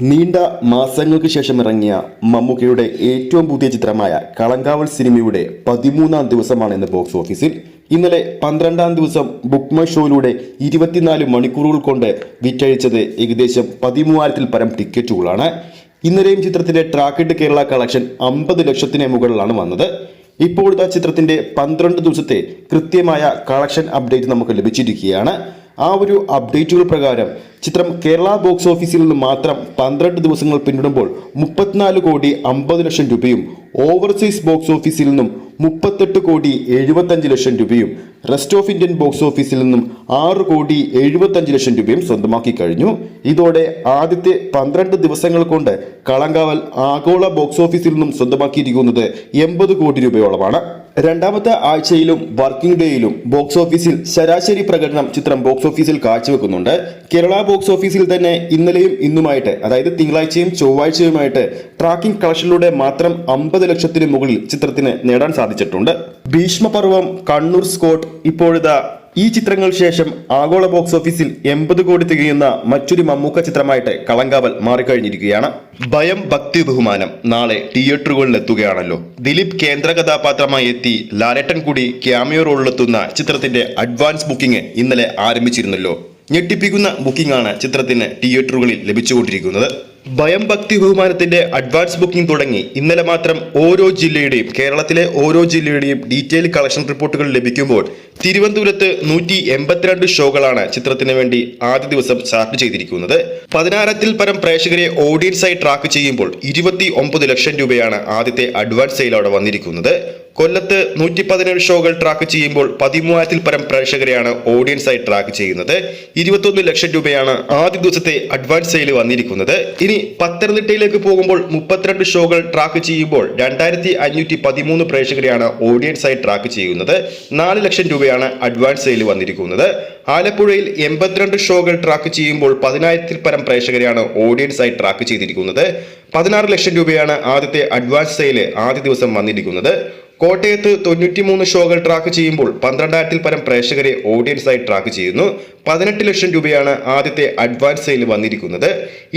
നീണ്ട മാസങ്ങൾക്ക് ശേഷം ഇറങ്ങിയ മമ്മൂക്കയുടെ ഏറ്റവും പുതിയ ചിത്രമായ കളങ്കാവൽ സിനിമയുടെ പതിമൂന്നാം ദിവസമാണ് ഇന്ന് ബോക്സ് ഓഫീസിൽ. ഇന്നലെ പന്ത്രണ്ടാം ദിവസം ബുക്ക് മൈ ഷോയിലൂടെ ഇരുപത്തിനാല് മണിക്കൂറുകൾ കൊണ്ട് വിറ്റഴിച്ചത് ഏകദേശം പതിമൂവായിരത്തിൽ പരം ടിക്കറ്റുകളാണ്. ഇന്നലെയും ചിത്രത്തിന്റെ ട്രാക്കിഡ് കേരള കളക്ഷൻ അമ്പത് ലക്ഷത്തിന് മുകളിലാണ് വന്നത്. ഇപ്പോഴത്തെ ചിത്രത്തിന്റെ പന്ത്രണ്ട് ദിവസത്തെ കൃത്യമായ കളക്ഷൻ അപ്ഡേറ്റ് നമുക്ക് ലഭിച്ചിരിക്കുകയാണ്. ആ ഒരു അപ്ഡേറ്റുകൾ പ്രകാരം ചിത്രം കേരള ബോക്സ് ഓഫീസിൽ നിന്ന് മാത്രം പന്ത്രണ്ട് ദിവസങ്ങൾ പിന്നിടുമ്പോൾ മുപ്പത്തിനാല് കോടി അമ്പത് ലക്ഷം രൂപയും ഓവർസീസ് ബോക്സ് ഓഫീസിൽ നിന്നും മുപ്പത്തെട്ട് കോടി എഴുപത്തഞ്ച് ലക്ഷം രൂപയും റെസ്റ്റ് ഓഫ് ഇന്ത്യൻ ബോക്സ് ഓഫീസിൽ നിന്നും ആറ് കോടി എഴുപത്തഞ്ച് ലക്ഷം രൂപയും സ്വന്തമാക്കി കഴിഞ്ഞു. ഇതോടെ ആദ്യത്തെ പന്ത്രണ്ട് ദിവസങ്ങൾ കൊണ്ട് കളങ്കാവൽ ആഗോള ബോക്സ് ഓഫീസിൽ നിന്നും സ്വന്തമാക്കിയിരിക്കുന്നത് എൺപത് കോടി രൂപയോളമാണ്. രണ്ടാമത്തെ ആഴ്ചയിലും വർക്കിംഗ് ഡേയിലും ബോക്സ് ഓഫീസിൽ ശരാശരി പ്രകടനം ചിത്രം ബോക്സ് ഓഫീസിൽ കാഴ്ചവെക്കുന്നുണ്ട്. കേരള ബോക്സ് ഓഫീസിൽ തന്നെ ഇന്നലെയും ഇന്നുമായിട്ട് അതായത് തിങ്കളാഴ്ചയും ചൊവ്വാഴ്ചയുമായിട്ട് ട്രാക്കിംഗ് കളക്ഷനിലൂടെ മാത്രം അമ്പത് ലക്ഷത്തിന് മുകളിൽ ചിത്രത്തിന് നേടാൻ സാധിച്ചിട്ടുണ്ട്. ഭീഷ്മപർവം കണ്ണൂർ സ്കോട്ട് ഇപ്പോഴിതാ ഈ ചിത്രങ്ങൾ ശേഷം ആഗോള ബോക്സ് ഓഫീസിൽ എൺപത് കോടി തികയുന്ന മറ്റൊരു മമ്മൂക്ക ചിത്രമായിട്ട് കളങ്കാവൽ മാറിക്കഴിഞ്ഞിരിക്കുകയാണ്. ഭയം ഭക്തി ബഹുമാനം നാളെ തിയേറ്ററുകളിൽ എത്തുകയാണല്ലോ ദിലീപ് കേന്ദ്ര കഥാപാത്രമായി എത്തി ലാലേട്ടൻ കൂടി ക്യാമിയോ റോളിലെത്തുന്ന ചിത്രത്തിന്റെ അഡ്വാൻസ് ബുക്കിംഗ് ഇന്നലെ ആരംഭിച്ചിരുന്നല്ലോ. ഞെട്ടിപ്പിക്കുന്ന ബുക്കിംഗ് ആണ് ചിത്രത്തിന് തിയേറ്ററുകളിൽ ലഭിച്ചുകൊണ്ടിരിക്കുന്നത്. ഭയം ഭക്തി ബഹുമാനത്തിന്റെ അഡ്വാൻസ് ബുക്കിംഗ് തുടങ്ങി. ഇന്നലെ മാത്രം ഓരോ ജില്ലയുടെയും കേരളത്തിലെ ഓരോ ജില്ലയുടെയും ഡീറ്റെയിൽ കളക്ഷൻ റിപ്പോർട്ടുകൾ ലഭിക്കുമ്പോൾ തിരുവനന്തപുരത്ത് നൂറ്റി എൺപത്തിരണ്ട് ഷോകളാണ് ചിത്രത്തിന് വേണ്ടി ആദ്യ ദിവസം സ്റ്റാർട്ട് ചെയ്തിരിക്കുന്നത്. പതിനായിരത്തിൽ പരം പ്രേക്ഷകരെ ഓഡിയൻസായി ട്രാക്ക് ചെയ്യുമ്പോൾ ഇരുപത്തി ഒമ്പത് ലക്ഷം രൂപയാണ് ആദ്യത്തെ അഡ്വാൻസ് സെയിലോടെ വന്നിരിക്കുന്നത്. കൊല്ലത്ത് നൂറ്റി പതിനേഴ് ഷോകൾ ട്രാക്ക് ചെയ്യുമ്പോൾ പതിമൂവായിരത്തിൽ പരം പ്രേക്ഷകരെയാണ് ഓഡിയൻസായി ട്രാക്ക് ചെയ്യുന്നത്. ഇരുപത്തൊന്ന് ലക്ഷം രൂപയാണ് ആദ്യ ദിവസത്തെ അഡ്വാൻസ് സെയിൽ വന്നിരിക്കുന്നത്. ഇനി പത്തനംതിട്ടയിലേക്ക് പോകുമ്പോൾ മുപ്പത്തിരണ്ട് ഷോകൾ ട്രാക്ക് ചെയ്യുമ്പോൾ രണ്ടായിരത്തി അഞ്ഞൂറ്റി പതിമൂന്ന് പ്രേക്ഷകരെയാണ് ഓഡിയൻസായി ട്രാക്ക് ചെയ്യുന്നത്. നാല് ലക്ഷം രൂപയാണ് അഡ്വാൻസ് സെയിൽ വന്നിരിക്കുന്നത്. ആലപ്പുഴയിൽ എൺപത്തിരണ്ട് ഷോകൾ ട്രാക്ക് ചെയ്യുമ്പോൾ പതിനായിരത്തിൽ പരം പ്രേക്ഷകരെയാണ് ഓഡിയൻസായി ട്രാക്ക് ചെയ്തിരിക്കുന്നത്. പതിനാറ് ലക്ഷം രൂപയാണ് ആദ്യത്തെ അഡ്വാൻസ് സെയിൽ ആദ്യ ദിവസം വന്നിരിക്കുന്നത്. കോട്ടയത്ത് തൊണ്ണൂറ്റിമൂന്ന് ഷോകൾ ട്രാക്ക് ചെയ്യുമ്പോൾ പന്ത്രണ്ടായിരത്തിൽ പരം പ്രേക്ഷകരെ ഓഡിയൻസ് ആയി ട്രാക്ക് ചെയ്യുന്നു. പതിനെട്ട് ലക്ഷം രൂപയാണ് ആദ്യത്തെ അഡ്വാൻസ് സെയിൽ വന്നിരിക്കുന്നത്.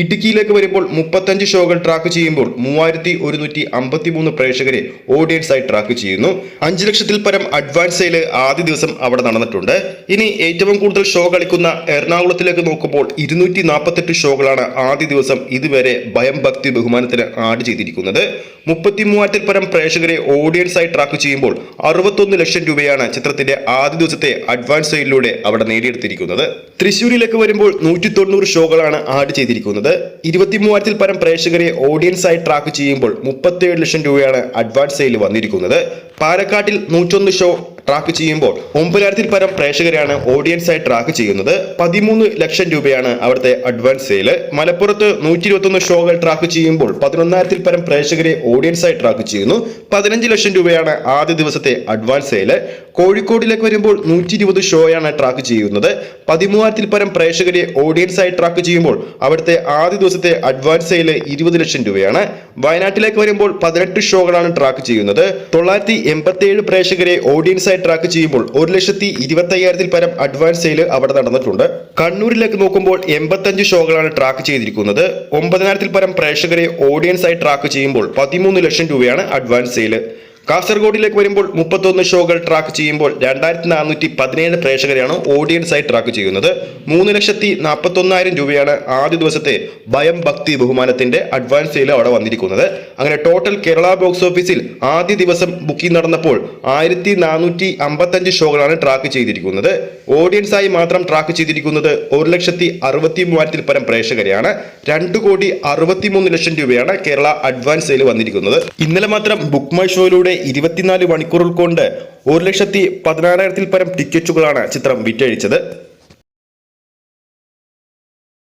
ഇടുക്കിയിലേക്ക് വരുമ്പോൾ മുപ്പത്തഞ്ച് ഷോകൾ ട്രാക്ക് ചെയ്യുമ്പോൾ മൂവായിരത്തി ഒരുന്നൂറ്റി അമ്പത്തി മൂന്ന് പ്രേക്ഷകരെ ഓഡിയൻസായി ട്രാക്ക് ചെയ്യുന്നു. അഞ്ച് ലക്ഷത്തിൽ പരം അഡ്വാൻസ് സെയിൽ ആദ്യ ദിവസം അവിടെ നടന്നിട്ടുണ്ട്. ഇനി ഏറ്റവും കൂടുതൽ ഷോ കളിക്കുന്ന എറണാകുളത്തിലേക്ക് നോക്കുമ്പോൾ ഇരുന്നൂറ്റി നാൽപ്പത്തെട്ട് ഷോകളാണ് ആദ്യ ദിവസം ഇതുവരെ ഭയം ഭക്തി ബഹുമാനത്തിന് ആഡ് ചെയ്തിരിക്കുന്നത്. മുപ്പത്തി മൂവായിരത്തിൽ പരം പ്രേക്ഷകരെ ഓഡിയൻസായി ട്രാക്ക് ചെയ്യുമ്പോൾ അറുപത്തൊന്ന് ലക്ഷം രൂപയാണ് ചിത്രത്തിന്റെ ആദ്യ ദിവസത്തെ അഡ്വാൻസ് സെയിലിലൂടെ അവിടെ നേടിയെടുത്തിരിക്കുന്നത്. തൃശ്ശൂരിലേക്ക് വരുമ്പോൾ നൂറ്റി തൊണ്ണൂറ് ഷോകളാണ് ആഡ് ചെയ്തിരിക്കുന്നത്. ഇരുപത്തി മൂവായിരത്തിൽ പരം പ്രേക്ഷകരെ ഓഡിയൻസായി ട്രാക്ക് ചെയ്യുമ്പോൾ മുപ്പത്തിയേഴ് ലക്ഷം രൂപയാണ് അഡ്വാൻസ് സെയിൽ വന്നിരിക്കുന്നത്. പാലക്കാട്ടിൽ നൂറ്റൊന്ന് ഷോ ട്രാക്ക് ചെയ്യുമ്പോൾ ഒമ്പതിനായിരത്തിൽ പരം പ്രേക്ഷകരെയാണ് ഓഡിയൻസായി ട്രാക്ക് ചെയ്യുന്നത്. പതിമൂന്ന് ലക്ഷം രൂപയാണ് അവിടുത്തെ അഡ്വാൻസ് സെയിൽ മലപ്പുറത്ത് നൂറ്റി ഇരുപത്തൊന്ന് ഷോകൾ ട്രാക്ക് ചെയ്യുമ്പോൾ പതിനൊന്നായിരത്തിൽ പരം പ്രേക്ഷകരെ ഓഡിയൻസായി ട്രാക്ക് ചെയ്യുന്നു. പതിനഞ്ച് ലക്ഷം രൂപയാണ് ആദ്യ ദിവസത്തെ അഡ്വാൻസ് സെയിൽ കോഴിക്കോടിലേക്ക് വരുമ്പോൾ നൂറ്റി ഇരുപത് ഷോയാണ് ട്രാക്ക് ചെയ്യുന്നത്. പതിമൂവായിരത്തിൽ പരം പ്രേക്ഷകരെ ഓഡിയൻസ് ആയി ട്രാക്ക് ചെയ്യുമ്പോൾ അവിടുത്തെ ആദ്യ ദിവസത്തെ അഡ്വാൻസ് സെയിൽ ഇരുപത് ലക്ഷം രൂപയാണ്. വയനാട്ടിലേക്ക് വരുമ്പോൾ പതിനെട്ട് ഷോകളാണ് ട്രാക്ക് ചെയ്യുന്നത്. തൊള്ളായിരത്തി എൺപത്തി ഏഴ് പ്രേക്ഷകരെ ഓഡിയൻസായി ട്രാക്ക് ചെയ്യുമ്പോൾ ഒരു ലക്ഷത്തി ഇരുപത്തി അയ്യായിരത്തിൽ പരം അഡ്വാൻസ് സെയിൽ അവിടെ നടന്നിട്ടുണ്ട്. കണ്ണൂരിലേക്ക് നോക്കുമ്പോൾ എൺപത്തഞ്ച് ഷോകളാണ് ട്രാക്ക് ചെയ്തിരിക്കുന്നത്. ഒമ്പതിനായിരത്തിൽ പരം പ്രേക്ഷകരെ ഓഡിയൻസ് ആയി ട്രാക്ക് ചെയ്യുമ്പോൾ പതിമൂന്ന് ലക്ഷം രൂപയാണ് അഡ്വാൻസ് സെയിൽ കാസർഗോഡിലേക്ക് വരുമ്പോൾ മുപ്പത്തൊന്ന് ഷോകൾ ട്രാക്ക് ചെയ്യുമ്പോൾ രണ്ടായിരത്തി നാനൂറ്റി പതിനേഴ് പ്രേക്ഷകരെയാണ് ഓഡിയൻസായി ട്രാക്ക് ചെയ്യുന്നത്. മൂന്ന് ലക്ഷത്തി നാൽപ്പത്തൊന്നായിരം രൂപയാണ് ആദ്യ ദിവസത്തെ ഭയം ഭക്തി ബഹുമാനത്തിന്റെ അഡ്വാൻസ് സെയിൽ അവിടെ വന്നിരിക്കുന്നത്. അങ്ങനെ ടോട്ടൽ കേരള ബോക്സ് ഓഫീസിൽ ആദ്യ ദിവസം ബുക്കിംഗ് നടന്നപ്പോൾ ആയിരത്തി നാനൂറ്റി അമ്പത്തഞ്ച് ഷോകളാണ് ട്രാക്ക് ചെയ്തിരിക്കുന്നത്. ഓഡിയൻസായി മാത്രം ട്രാക്ക് ചെയ്തിരിക്കുന്നത് ഒരു ലക്ഷത്തി അറുപത്തി മൂവായിരത്തിൽ പരം പ്രേക്ഷകരെയാണ്. രണ്ട് കോടി അറുപത്തിമൂന്ന് ലക്ഷം രൂപയാണ് കേരള അഡ്വാൻസ് സെയിൽ വന്നിരിക്കുന്നത്. ഇന്നലെ മാത്രം ബുക്ക് മൈ ഷോയിലൂടെ ഇരുപത്തിനാല് മണിക്കൂറുകൾ കൊണ്ട് ഒരു ലക്ഷത്തി പതിനാറായിരത്തിൽ പരം ടിക്കറ്റുകളാണ് ചിത്രം വിറ്റഴിച്ചത്.